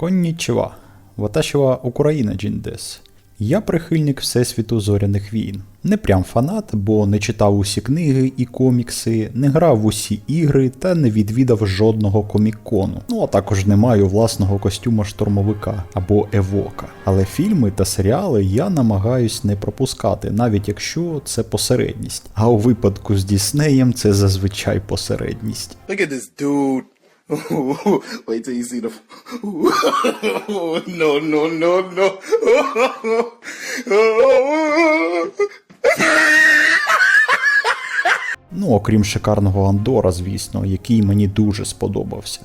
Коннічева. Ваташева Україна Джіндес. Я прихильник Всесвіту зоряних війн. Не прям фанат, бо не читав усі книги і комікси, не грав в усі ігри та не відвідав жодного комікону. Ну а також не маю власного костюма штурмовика або евока. Але фільми та серіали я намагаюсь не пропускати, навіть якщо це посередність. А у випадку з Діснеєм це зазвичай посередність. Look at this dude. Wait till you see the. no, no, no, no. Ну, окрім шикарного Андора, звісно, який мені дуже сподобався.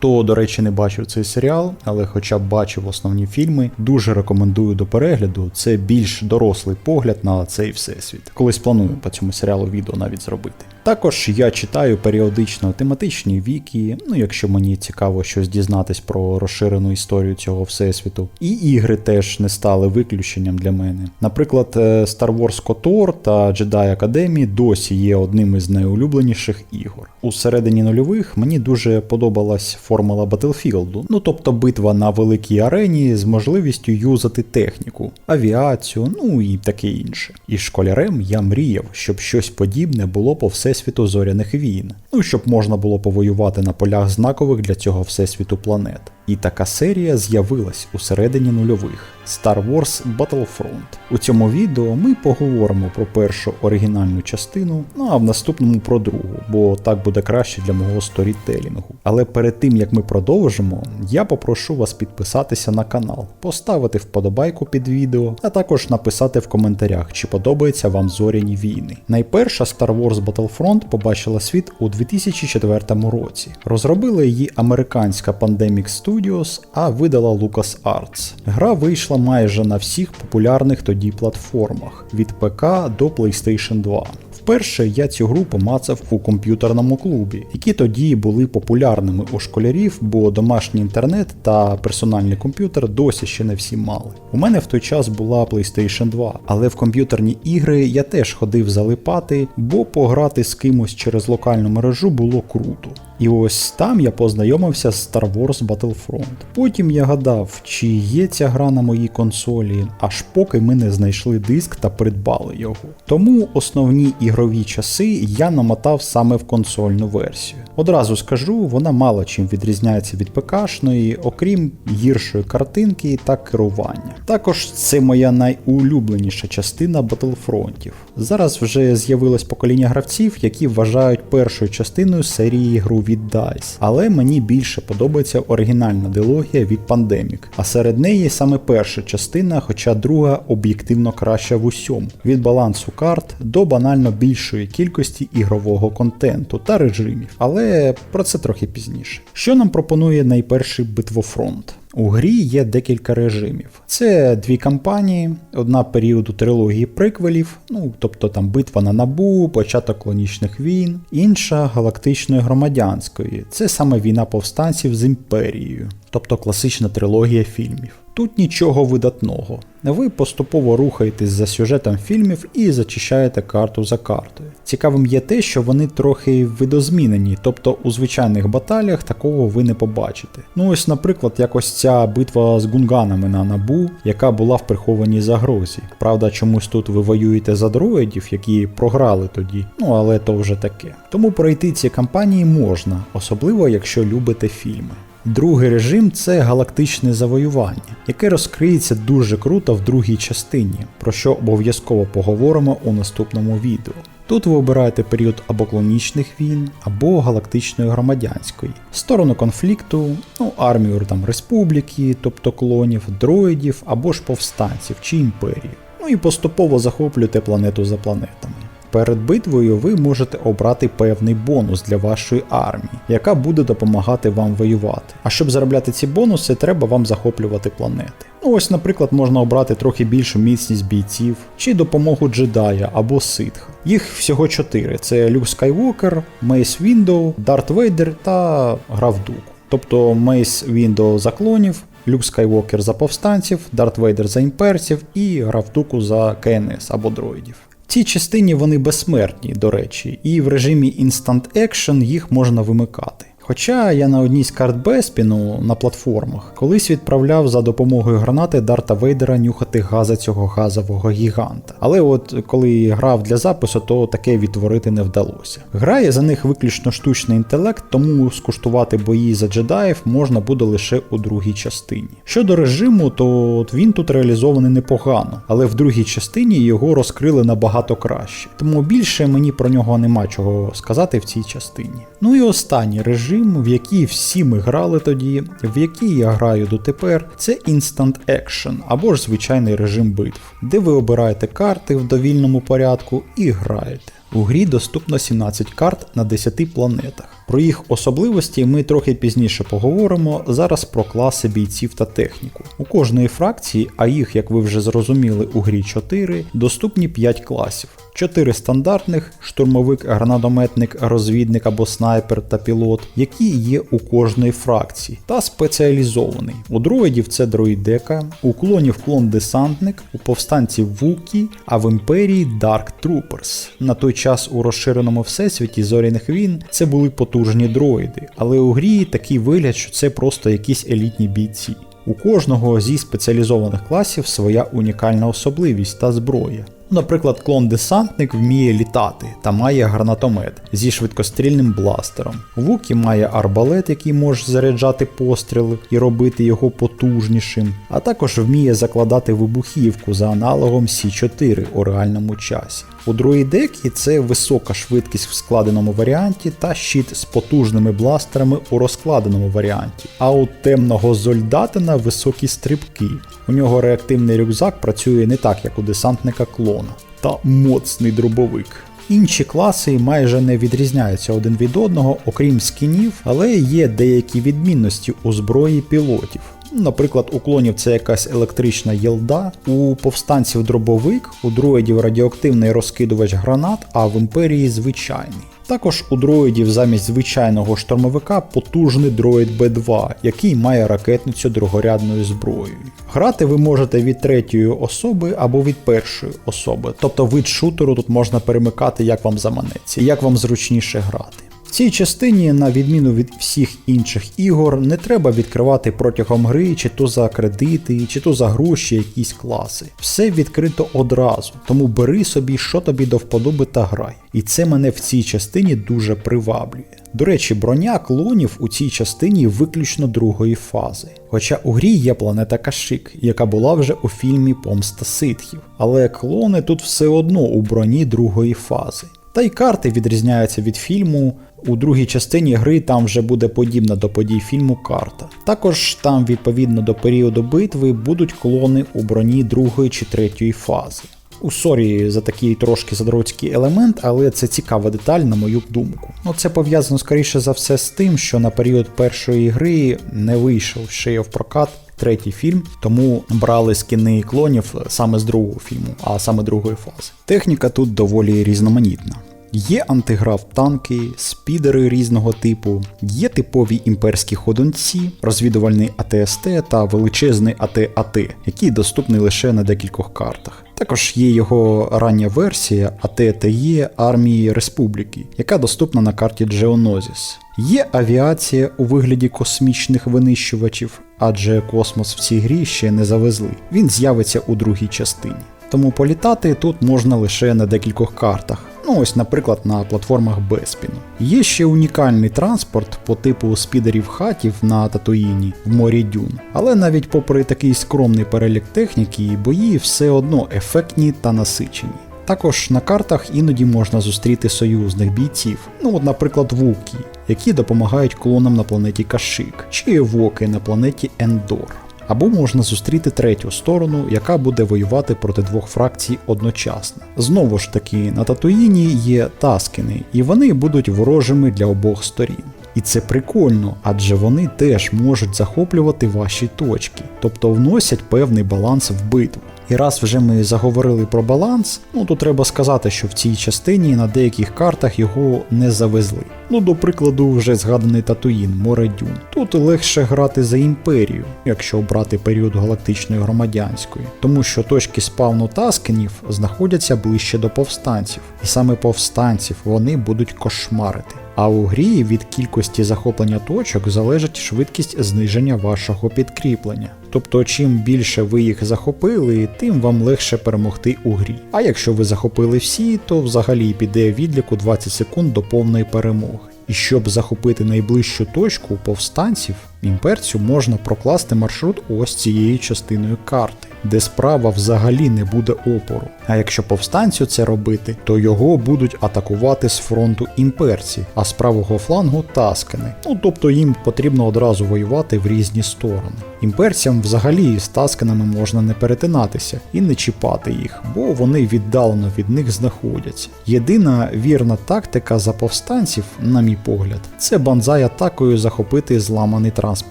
Хто, до речі, не бачив цей серіал, але хоча б бачив основні фільми, дуже рекомендую до перегляду. Це більш дорослий погляд на цей всесвіт. Колись планую по цьому серіалу відео навіть зробити. Також я читаю періодично тематичні віки, ну якщо мені цікаво щось дізнатись про розширену історію цього всесвіту. І ігри теж не стали виключенням для мене. Наприклад, е, Star Wars KOTOR та Jedi Academy досі є одним із найулюбленіших ігор. У середині нульових мені дуже подобалась формула Battlefield, ну тобто битва на великій арені з можливістю юзати техніку, авіацію, ну і таке інше. І школярем я мріяв, щоб щось подібне було по всесвіту зоряних війн, ну щоб можна було повоювати на полях знакових для цього всесвіту планет. І така серія з'явилась у середині нульових Star Wars Battlefront. У цьому відео ми поговоримо про першу оригінальну частину, ну а в наступному про другу, бо так буде краще для мого сторітелінгу. Але перед тим як ми продовжимо, я попрошу вас підписатися на канал, поставити вподобайку під відео, а також написати в коментарях, чи подобаються вам зоряні війни. Найперша Star Wars Battlefront побачила світ у 2004 році. Розробила її американська Pandemic Studios, а видала LucasArts. Гра вийшла майже на всіх популярних тоді платформах від ПК до PlayStation 2. Вперше я цю гру помацав у комп'ютерному клубі, які тоді були популярними у школярів, бо домашній інтернет та персональний комп'ютер досі ще не всі мали. У мене в той час була PlayStation 2, але в комп'ютерні ігри я теж ходив залипати, бо пограти з кимось через локальну мережу було круто. І ось там я познайомився з Star Wars Battlefront. Потім я гадав, чи є ця гра на моїй консолі, аж поки ми не знайшли диск та придбали його. Тому основні ігрові часи я намотав саме в консольну версію. Одразу скажу, вона мало чим відрізняється від ПКшної, окрім гіршої картинки та керування. Також це моя найулюбленіша частина Батлфронтів. Зараз вже з'явилось покоління гравців, які вважають першою частиною серії гру від DICE, але мені більше подобається оригінальна дилогія від Pandemic, а серед неї саме перша частина, хоча друга об'єктивно краща в усьому, від балансу карт до банально більшої кількості ігрового контенту та режимів, але про це трохи пізніше. Що нам пропонує найперший битвофронт? У грі є декілька режимів. Це дві кампанії, одна періоду трилогії приквелів, ну тобто там битва на набу, початок клонічних війн, інша галактичної громадянської. Це саме війна повстанців з імперією, тобто класична трилогія фільмів. Тут нічого видатного. Ви поступово рухаєтесь за сюжетом фільмів і зачищаєте карту за картою. Цікавим є те, що вони трохи видозмінені, тобто у звичайних баталіях такого ви не побачите. Ну ось, наприклад, якось ця битва з гунганами на набу, яка була в прихованій загрозі. Правда, чомусь тут ви воюєте за дроїдів, які програли тоді, ну але то вже таке. Тому пройти ці кампанії можна, особливо якщо любите фільми. Другий режим це галактичне завоювання, яке розкриється дуже круто в другій частині, про що обов'язково поговоримо у наступному відео. Тут ви обираєте період або клонічних війн, або галактичної громадянської, сторону конфлікту, ну, армію там республіки, тобто клонів, дроїдів або ж повстанців чи імперії. Ну і поступово захоплюєте планету за планетами. Перед битвою ви можете обрати певний бонус для вашої армії, яка буде допомагати вам воювати. А щоб заробляти ці бонуси, треба вам захоплювати планети. Ну ось, наприклад, можна обрати трохи більшу міцність бійців, чи допомогу джедая або ситха. Їх всього чотири: це Люк Скайвокер, Мейс Віндоу, Дарт Вейдер та Граф Дук. Тобто Мейс Віндоу за клонів, Люк Скайвокер за повстанців, Дарт Вейдер за імперців і Гравтуку за КНС або дроїдів. Цій частині вони безсмертні, до речі, і в режимі Instant Action їх можна вимикати. Хоча я на одній з карт Беспіну на платформах колись відправляв за допомогою гранати Дарта Вейдера нюхати газа цього газового гіганта. Але от коли грав для запису, то таке відтворити не вдалося. Грає за них виключно штучний інтелект, тому скуштувати бої за джедаїв можна буде лише у другій частині. Щодо режиму, то от він тут реалізований непогано, але в другій частині його розкрили набагато краще. Тому більше мені про нього нема чого сказати в цій частині. Ну і останній режим, в який всі ми грали тоді, в який я граю дотепер, це Instant Action або ж звичайний режим битв, де ви обираєте карти в довільному порядку і граєте. У грі доступно 17 карт на 10 планетах. Про їх особливості ми трохи пізніше поговоримо. Зараз про класи бійців та техніку. У кожної фракції, а їх, як ви вже зрозуміли, у грі 4, доступні 5 класів. 4 стандартних штурмовик, гранатометник, розвідник або снайпер та пілот, які є у кожної фракції, та спеціалізований. У дроїдів це дроїдека, у клонів клон-десантник, у повстанців Вукі, а в імперії Dark Troopers. На той час у розширеному всесвіті зоряних війн це були потужні дроїди, але у грі такий вигляд, що це просто якісь елітні бійці. У кожного зі спеціалізованих класів своя унікальна особливість та зброя. Наприклад, клон-десантник вміє літати та має гранатомет зі швидкострільним бластером. Вукі має арбалет, який може заряджати постріли і робити його потужнішим, а також вміє закладати вибухівку за аналогом Сі4 у реальному часі. У дроїдекі це висока швидкість в складеному варіанті та щит з потужними бластерами у розкладеному варіанті. А у темного зольдатина високі стрибки. У нього реактивний рюкзак працює не так, як у десантника клона. Та моцний дробовик. Інші класи майже не відрізняються один від одного, окрім скінів, але є деякі відмінності у зброї пілотів. Наприклад, у клонів це якась електрична єлда, у повстанців дробовик, у дроїдів радіоактивний розкидувач гранат, а в імперії звичайний. Також у дроїдів замість звичайного штурмовика потужний дроїд Б2, який має ракетницю другорядною зброєю. Грати ви можете від третьої особи або від першої особи, тобто вид шутеру тут можна перемикати як вам заманеться, як вам зручніше грати. В цій частині, на відміну від всіх інших ігор, не треба відкривати протягом гри чи то за кредити, чи то за гроші якісь класи. Все відкрито одразу, тому бери собі, що тобі до вподоби та грай. І це мене в цій частині дуже приваблює. До речі, броня клонів у цій частині виключно другої фази. Хоча у грі є планета Кашик, яка була вже у фільмі Помста ситхів, але клони тут все одно у броні другої фази. Та й карти відрізняються від фільму. У другій частині гри там вже буде подібна до подій фільму карта. Також там, відповідно до періоду битви, будуть клони у броні другої чи третьої фази. У сорі за такий трошки задроцький елемент, але це цікава деталь, на мою думку. Ну це пов'язано скоріше за все з тим, що на період першої гри не вийшов ще в прокат третій фільм, тому брали скіни клонів саме з другого фільму, а саме другої фази. Техніка тут доволі різноманітна. Є антиграф танки, спідери різного типу, є типові імперські ходунці, розвідувальний АТСТ та величезний АТ-АТ, який доступний лише на декількох картах. Також є його рання версія АТТЄ армії Республіки, яка доступна на карті Geonosis. Є авіація у вигляді космічних винищувачів, адже космос в цій грі ще не завезли. Він з'явиться у другій частині. Тому політати тут можна лише на декількох картах. Ну ось, наприклад, на платформах Беспіну. Є ще унікальний транспорт по типу спідерів хатів на Татуїні в морі Дюн. Але навіть попри такий скромний перелік техніки, бої все одно ефектні та насичені. Також на картах іноді можна зустріти союзних бійців, ну от, наприклад, вуки, які допомагають клонам на планеті Кашик, чи евоки на планеті Ендор. Або можна зустріти третю сторону, яка буде воювати проти двох фракцій одночасно. Знову ж таки, на Татуїні є таскини, і вони будуть ворожими для обох сторін. І це прикольно, адже вони теж можуть захоплювати ваші точки, тобто вносять певний баланс в битву. І раз вже ми заговорили про баланс, ну то треба сказати, що в цій частині на деяких картах його не завезли. Ну, до прикладу, вже згаданий Татуїн, море Дюн. Тут легше грати за імперію, якщо обрати період галактичної громадянської, тому що точки спавну таскенів знаходяться ближче до повстанців, і саме повстанців вони будуть кошмарити. А у грі від кількості захоплення точок залежить швидкість зниження вашого підкріплення. Тобто, чим більше ви їх захопили, тим вам легше перемогти у грі. А якщо ви захопили всі, то взагалі піде відліку 20 секунд до повної перемоги. І щоб захопити найближчу точку повстанців, імперцю можна прокласти маршрут ось цією частиною карти, де справа взагалі не буде опору. А якщо повстанцю це робити, то його будуть атакувати з фронту імперці, а з правого флангу таскани. Ну тобто їм потрібно одразу воювати в різні сторони. Імперцям взагалі з тасканами можна не перетинатися і не чіпати їх, бо вони віддалено від них знаходяться. Єдина вірна тактика за повстанців, на мій погляд, це банзай атакою захопити зламаний транспорт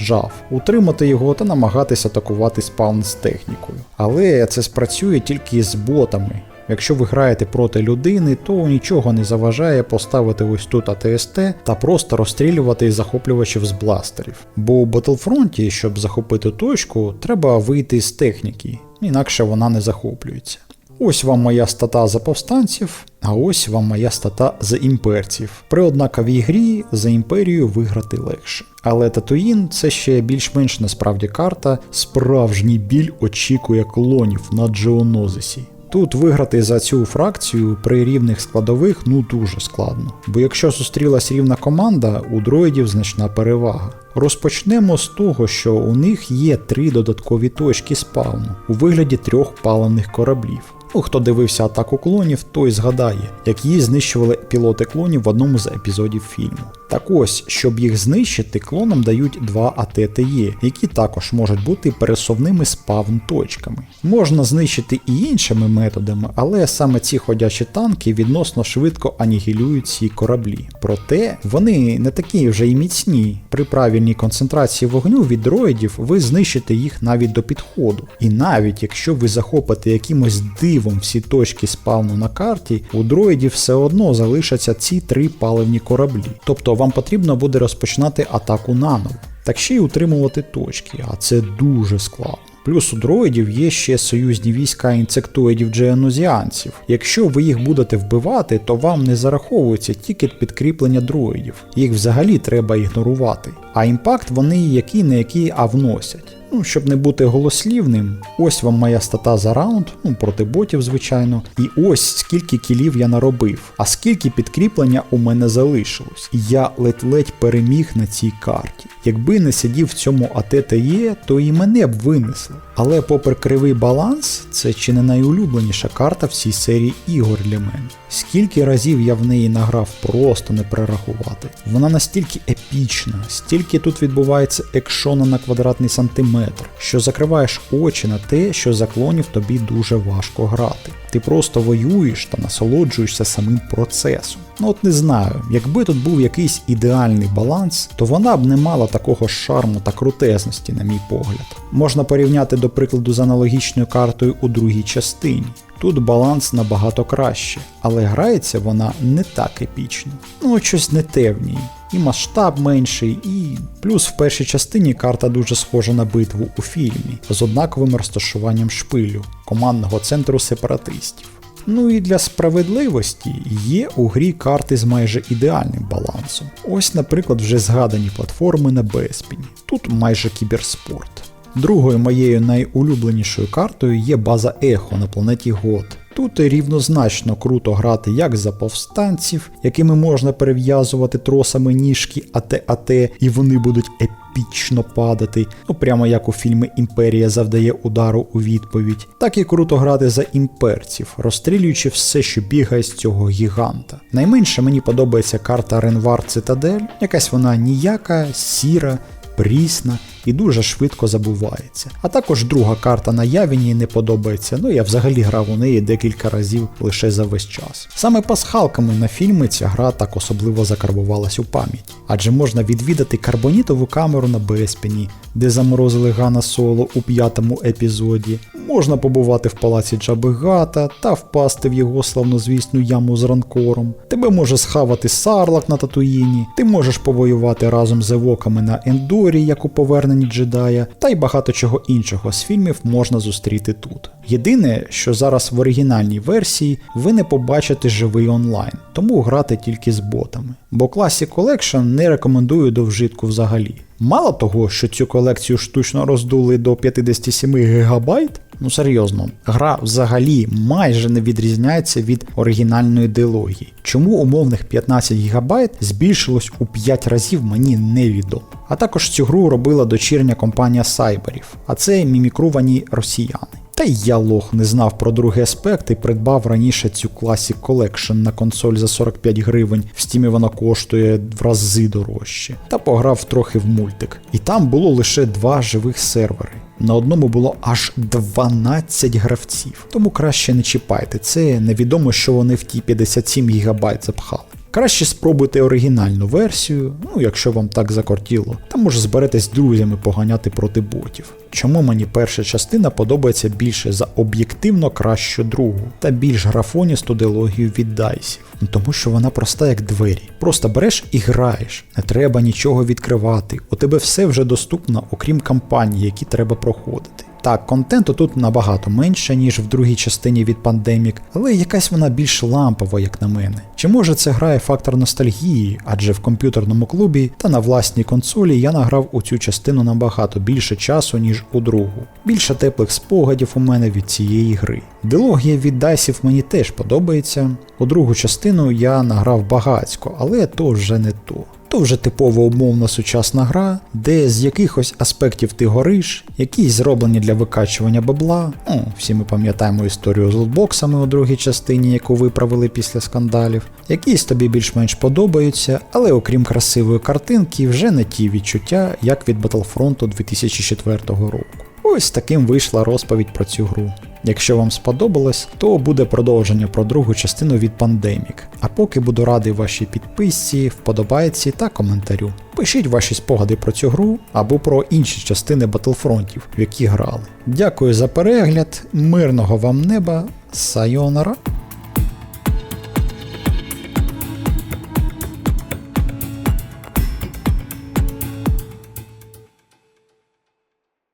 джав, утримати його та намагатись атакувати спаун з технікою. Але це спрацює тільки з ботами. Якщо ви граєте проти людини, то нічого не заважає поставити ось тут АТСТ та просто розстрілювати захоплювачів з бластерів. Бо у Battlefront, щоб захопити точку, треба вийти з техніки, інакше вона не захоплюється. Ось вам моя стата за повстанців, а ось вам моя стата за імперців. При однаковій грі за імперію виграти легше. Але Татуїн це ще більш-менш насправді карта, справжній біль очікує клонів на Джеонозисі. Тут виграти за цю фракцію при рівних складових ну дуже складно. Бо якщо зустрілась рівна команда, у дроїдів значна перевага. Розпочнемо з того, що у них є три додаткові точки спавну у вигляді трьох паливних кораблів. Ну, хто дивився атаку клонів, той згадає, як її знищували пілоти клонів в одному з епізодів фільму. Так ось, щоб їх знищити, клонам дають два АТТЄ, які також можуть бути пересувними спавн-точками. Можна знищити і іншими методами, але саме ці ходячі танки відносно швидко анігілюють ці кораблі. Проте вони не такі вже й міцні. При правильній концентрації вогню від дроїдів ви знищите їх навіть до підходу. І навіть якщо ви захопите якимось дивом всі точки спавну на карті, у дроїдів все одно залишаться ці три паливні кораблі. Тобто вам потрібно буде розпочинати атаку наново. Так ще й утримувати точки, а це дуже складно. Плюс у дроїдів є ще союзні війська інсектоїдів джеанузіанців. Якщо ви їх будете вбивати, то вам не зараховується тільки підкріплення дроїдів. Їх взагалі треба ігнорувати. А імпакт вони які не які, а вносять. Ну, щоб не бути голослівним, ось вам моя стата за раунд, ну проти ботів, звичайно. І ось скільки кілів я наробив, а скільки підкріплення у мене залишилось. І я ледь-ледь переміг на цій карті. Якби не сидів в цьому АТТЄ, то і мене б винесли. Але попри кривий баланс, це чи не найулюбленіша карта в цій серії ігор для мене. Скільки разів я в неї награв, просто не перерахувати. Вона настільки епічна, стільки тут відбувається екшона на квадратний сантиметр, що закриваєш очі на те, що за клонів тобі дуже важко грати. Ти просто воюєш та насолоджуєшся самим процесом. Ну от не знаю, якби тут був якийсь ідеальний баланс, то вона б не мала такого шарму та крутезності, на мій погляд. Можна порівняти до прикладу з аналогічною картою у другій частині. Тут баланс набагато краще, але грається вона не так епічно. Ну, щось не те в ній. І масштаб менший, і плюс в першій частині карта дуже схожа на битву у фільмі з однаковим розташуванням шпилю командного центру сепаратистів. Ну і для справедливості є у грі карти з майже ідеальним балансом. Ось, наприклад, вже згадані платформи на Беспіні. Тут майже кіберспорт. Другою моєю найулюбленішою картою є база Ехо на планеті Год. Тут рівнозначно круто грати як за повстанців, якими можна перев'язувати тросами ніжки АТ-АТ, і вони будуть епічно падати, ну прямо як у фільмі Імперія завдає удару у відповідь, так і круто грати за імперців, розстрілюючи все, що бігає з цього гіганта. Найменше мені подобається карта Ренвар Цитадель, якась вона ніяка, сіра, прісна і дуже швидко забувається. А також друга карта на Явіні не подобається, ну я взагалі грав у неї декілька разів лише за весь час. Саме пасхалками на фільми ця гра так особливо закарбувалась у пам'ять, адже можна відвідати карбонітову камеру на Беспіні, де заморозили Гана Соло у п'ятому епізоді. Можна побувати в палаці Джаби Гата та впасти в його славнозвісну яму з ранкором. Тебе може схавати Сарлак на Татуїні, ти можеш повоювати разом з евоками на Ендорі, як у поверненні джедая, та й багато чого іншого з фільмів можна зустріти тут. Єдине, що зараз в оригінальній версії ви не побачите живий онлайн, тому грати тільки з ботами. Бо Classic Collection не рекомендую до вжитку взагалі. Мало того, що цю колекцію штучно роздули до 57 гігабайт, ну серйозно, гра взагалі майже не відрізняється від оригінальної дилогії. Чому умовних 15 гігабайт збільшилось у 5 разів, мені невідомо. А також цю гру робила дочірня компанія Сайберів, а це мімікрувані росіяни. Та й я лох не знав про другий аспект і придбав раніше цю Classic Collection на консоль за 45 гривень. В стімі вона коштує в рази дорожче. Та пограв трохи в мультик. І там було лише два живих сервери. На одному було аж 12 гравців. Тому краще не чіпайте. Це невідомо, що вони в ті 57 гігабайт запхали. Краще спробуйте оригінальну версію, ну якщо вам так закортіло, та може зберетесь з друзями поганяти проти ботів. Чому мені перша частина подобається більше за об'єктивно кращу другу та більш графоністу дилогію від дайсів? Ну тому що вона проста як двері. Просто береш і граєш, не треба нічого відкривати. У тебе все вже доступно, окрім кампаній, які треба проходити. Так, контенту тут набагато менше, ніж в другій частині від Pandemic, але якась вона більш лампова, як на мене. Чи може це грає фактор ностальгії, адже в комп'ютерному клубі та на власній консолі я награв у цю частину набагато більше часу, ніж у другу. Більше теплих спогадів у мене від цієї гри. Дилогія від дайсів мені теж подобається. У другу частину я награв багацько, але то вже не то. То вже типова умовна сучасна гра, де з якихось аспектів ти гориш, якісь зроблені для викачування бабла. Ну, всі ми пам'ятаємо історію з лутбоксами у другій частині, яку виправили після скандалів. Якісь тобі більш-менш подобаються, але окрім красивої картинки, вже не ті відчуття, як від Battlefront 2004 року. Ось таким вийшла розповідь про цю гру. Якщо вам сподобалось, то буде продовження про другу частину від Pandemic. А поки буду радий вашій підписці, вподобайці та коментарю. Пишіть ваші спогади про цю гру або про інші частини Батлфронтів, в які грали. Дякую за перегляд, мирного вам неба, сайонара!